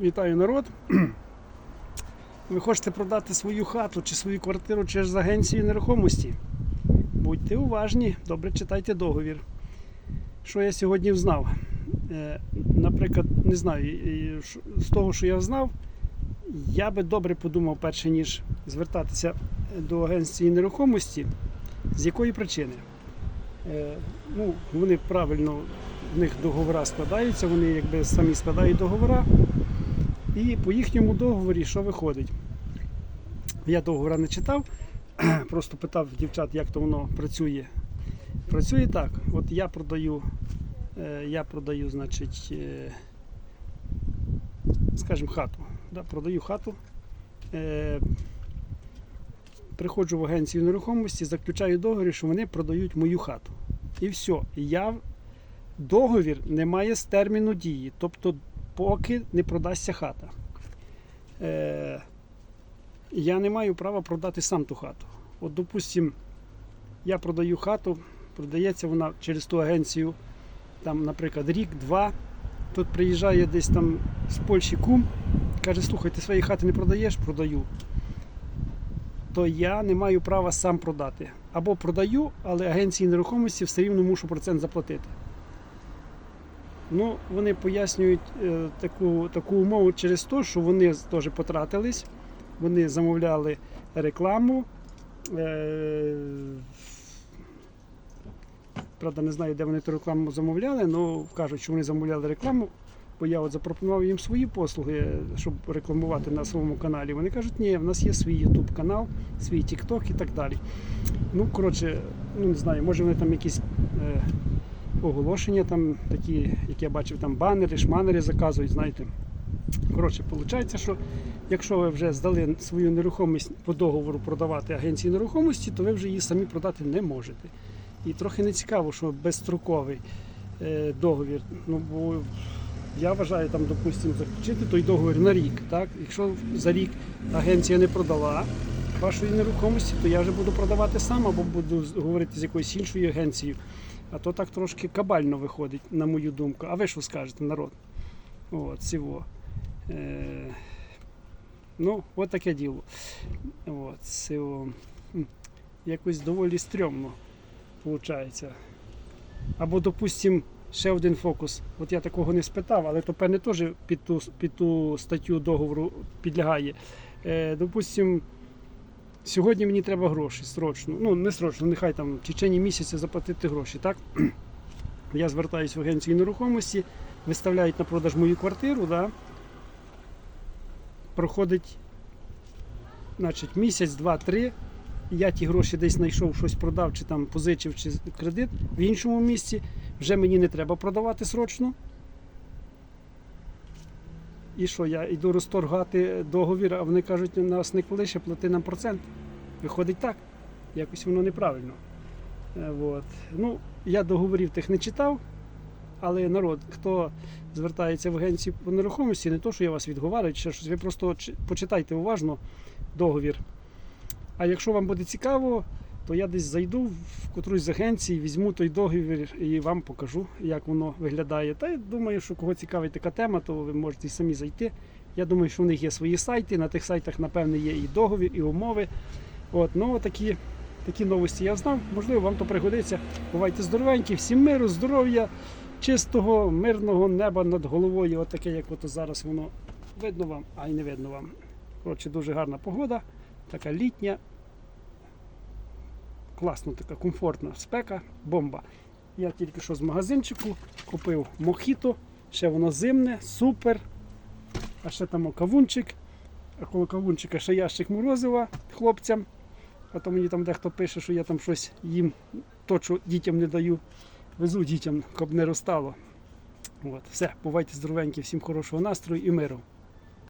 Вітаю народ. Ви хочете продати свою хату чи свою квартиру через агенцію нерухомості? Будьте уважні, добре читайте договір. Що я сьогодні взнав? Е, Наприклад, не знаю, з того, що я знав, я би добре подумав, перше ніж звертатися до агенції нерухомості. З якої причини? Е, Ну, вони правильно, в них договора складаються, вони якби самі складають договора. І по їхньому договорі що виходить? Я договора не читав, просто питав дівчат, як то воно працює. Працює так. От я продаю, е, я продаю, значить, е, скажімо, хату. Да, продаю хату. Е, Приходжу в агенцію нерухомості, заключаю договір, що вони продають мою хату. І все. Я договір не має з терміну дії, тобто поки не продасться хата. Е, я не маю права продати сам ту хату. От, допустим, я продаю хату, продається вона через ту агенцію, там, наприклад, рік-два. Тут приїжджає десь там з Польщі кум, каже, слухай, ти свої хати не продаєш, продаю. То я не маю права сам продати. Або продаю, але агенції нерухомості все рівно мушу процент заплатити. Ну, вони пояснюють е, таку, таку умову через те, що вони теж потратились, вони замовляли рекламу. Е, правда, не знаю, де вони ту рекламу замовляли, але кажуть, що вони замовляли рекламу, бо я от запропонував їм свої послуги, щоб рекламувати на своєму каналі. Вони кажуть, ні, в нас є свій YouTube канал, свій TikTok і так далі. Ну, коротше, ну не знаю, може вони там якісь. Оголошення, там такі, як я бачив, там банери, шманери заказують, знаєте. Коротше, виходить, що якщо ви вже здали свою нерухомість по договору продавати агенції нерухомості, то ви вже її самі продати не можете. І трохи не цікаво, що безстроковий е, договір. Ну, бо я вважаю, там, допустимо, заключити той договір на рік. Так? Якщо за рік агенція не продала вашої нерухомості, то я вже буду продавати сам або буду говорити з якоюсь іншою агенцією. А то так трошки кабально виходить, на мою думку. А ви що скажете, народ? От, цього. Е, ну, от таке діло. От, цього. М, Якось доволі стрьомно виходить. Або, допустим, ще один фокус. От я такого не спитав, але то певне теж під ту, під ту статтю договору підлягає. Е, допустим, Сьогодні мені треба гроші срочно. Ну, не срочно, нехай там в течение місяця заплатити гроші, так? Я звертаюся в агенцію нерухомості, виставляють на продаж мою квартиру, да? проходить значить, місяць, два, три. Я ті гроші десь знайшов, щось продав, чи там позичив, чи кредит в іншому місці. Вже мені не треба продавати срочно. І що, я йду розторгати договір, а вони кажуть, нас не колише, плати нам процент. Виходить так. Якось воно неправильно. Е, Вот. Ну, я договорів тих не читав, але народ, хто звертається в агенцію по нерухомості, не то, що я вас відговарюю, чи щось, ви просто почитайте уважно договір. А якщо вам буде цікаво, то я десь зайду в котрусь з агенцій, візьму той договір і вам покажу, як воно виглядає. Та я думаю, що кого цікавить така тема, то ви можете і самі зайти. Я думаю, що в них є свої сайти. На тих сайтах, напевно, є і договір, і умови. От, ну такі, такі новості я знав. Можливо, вам то пригодиться. Бувайте здоровенькі, всім миру, здоров'я, чистого, мирного неба над головою. От таке, як от зараз воно видно вам, а й не видно вам. Коротше, дуже гарна погода, така літня. Класно, така комфортна спека, бомба. Я тільки що з магазинчику купив мохіто, ще воно зимне, супер. А ще там кавунчик. А коло кавунчика ще ящик морозива хлопцям. А то мені там дехто пише, що я там щось їм то, що дітям не даю. Везу дітям, щоб не розстало. От, все, бувайте здоровенькі, всім хорошого настрою і миру.